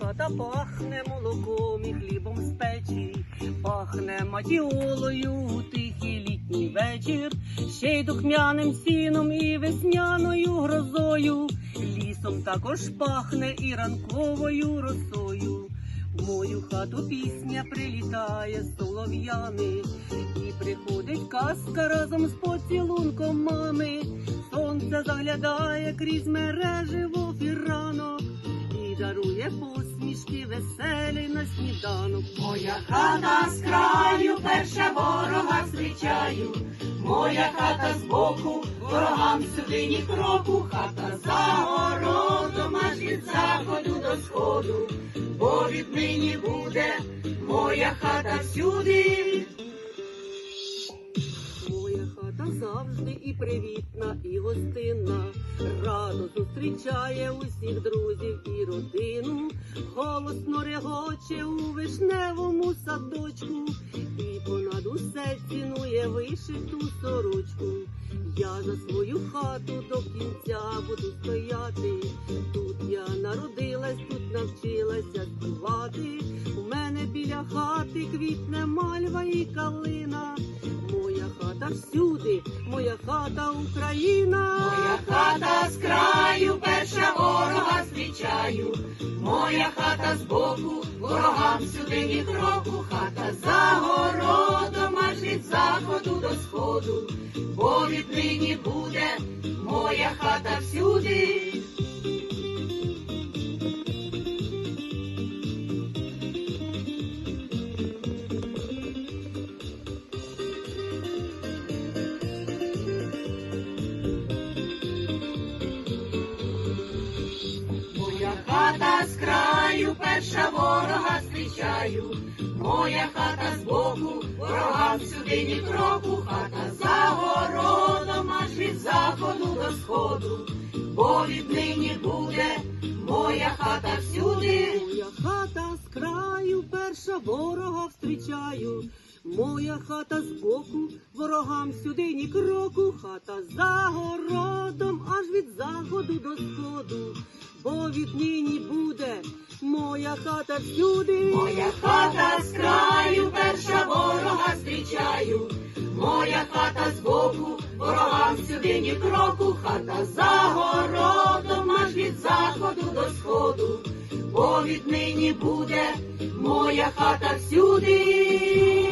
Хата пахне молоком і хлібом з печі, пахне матіолою у тихий літній вечір, ще й духмяним сіном і весняною грозою. Лісом також пахне і ранковою росою. В мою хату пісня прилітає з солов'ями, і приходить казка разом з поцілунком мами. Сонце заглядає крізь мереживо фіранок і дарує посмішки веселі на сніданок. Моя хата з краю, перша ворога зустрічаю. Моя хата збоку, ворогам сюди ні кроку, хата за городом, аж від заходу до сходу, бо віднині буде моя хата всюди. Привітна, і гостинна. Радо зустрічає усіх друзів і родину. Голосно регоче у вишневому садочку. І понад усе цінує вишиту сорочку. Я за свою хату до кінця буду стояти. Тут я народилась, тут навчилася співати. У мене біля хати квітне мальва і калина. Хата Україна. Моя хата з краю, перша ворога зустрічаю. Моя хата збоку, ворогам сюди ні кроку, хата за городом, аж від заходу до сходу, бо віднині буде моя хата всюди. Перша ворога зустрічаю. Моя хата збоку, ворогам сюди ні кроку, хата за городом, аж від заходу до сходу, бо віднині буде моя хата всюди. Моя хата з краю, перша ворога встрічаю. Моя хата збоку, ворогам сюди ні кроку, хата за городом, аж від заходу до сходу, бо віднині буде моя хата всюди. Моя хата з краю, перша ворога зустрічаю. Моя хата збоку, ворогам сюди ні кроку, хата за городом, аж від заходу до сходу, бо віднині буде моя хата всюди.